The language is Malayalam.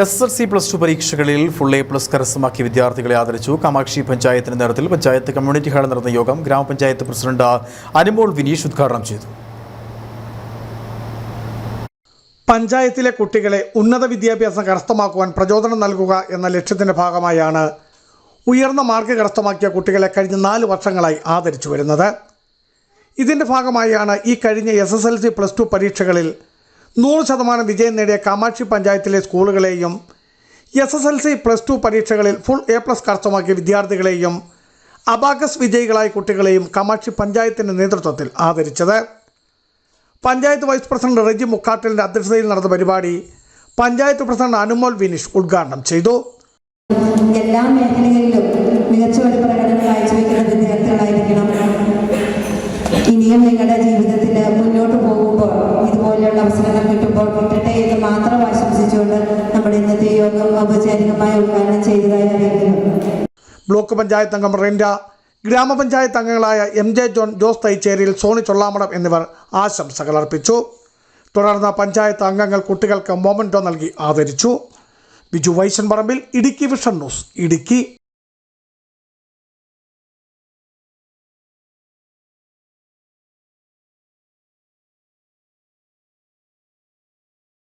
S L C plus two പരീക്ഷകളിൽ ഫുൾ എ പ്ലസ് കരസ്ഥമാക്കിയ വിദ്യാർത്ഥികളെ ആദരിച്ചു. കാമാക്ഷി പഞ്ചായത്തിന്റെ നേതൃത്വത്തിൽ പഞ്ചായത്ത് കമ്മ്യൂണിറ്റി ഹാളിൽ നടന്ന യോഗം ഗ്രാമപഞ്ചായത്ത് പ്രസിഡന്റ് അനുമോൾ വിനീഷ് ഉദ്ഘാടനം ചെയ്തു. പഞ്ചായത്തിലെ കുട്ടികളെ ഉന്നത വിദ്യാഭ്യാസം കരസ്ഥമാക്കുവാൻ പ്രചോദനം നൽകുക എന്ന ലക്ഷ്യത്തിന്റെ ഭാഗമായാണ് ഉയർന്ന മാർക്ക് കരസ്ഥമാക്കിയ കുട്ടികളെ കഴിഞ്ഞ നാല് വർഷങ്ങളായി ആദരിച്ചു വരുന്നത്. ഇതിന്റെ ഭാഗമായാണ് ഈ കഴിഞ്ഞ S S L C plus two പരീക്ഷകളിൽ നൂറ് ശതമാനം വിജയം നേടിയ കാമാക്ഷി പഞ്ചായത്തിലെ സ്കൂളുകളെയും S S L C plus two പരീക്ഷകളിൽ ഫുൾ എ പ്ലസ് കരസ്ഥമാക്കിയ വിദ്യാർത്ഥികളെയും അബാക്കസ് വിജയികളായ കുട്ടികളെയും കാമാക്ഷി പഞ്ചായത്തിന്റെ നേതൃത്വത്തിൽ ആദരിച്ചത്. പഞ്ചായത്ത് വൈസ് പ്രസിഡന്റ് റെജി മുക്കാട്ടലിന്റെ അധ്യക്ഷതയിൽ നടന്ന പരിപാടി പഞ്ചായത്ത് പ്രസിഡന്റ് അനുമോൾ വിനീഷ് ഉദ്ഘാടനം ചെയ്തു. എല്ലാ മേഖലകളിലും മികച്ച ഒരു പ്രകടനം കാഴ്ചവെക്കുന്ന വിദ്യാർത്ഥികളായിരിക്കണം. ഇനിയും നിങ്ങളുടെ ജീവിതത്തിൽ യോഗം ഔപചാരികമായി ഉദ്ഘാടനം ചെയ്തതായി അറിയിക്കുന്നു. ബ്ലോക്ക് പഞ്ചായത്ത് അംഗം റെൻഡ ഗ്രാമപഞ്ചായത്ത് അംഗങ്ങളായ എം ജെ ജോൺ ജോസ് തൈച്ചേരിയിൽ സോണി ചൊള്ളാമടം എന്നിവർ ആശംസകൾ അർപ്പിച്ചു. തുടർന്ന് പഞ്ചായത്ത് അംഗങ്ങൾ കുട്ടികൾക്ക് മൊമന്റോ നൽകി ആദരിച്ചു. Biju Vaishan Parambil Idukki vision news Idukki.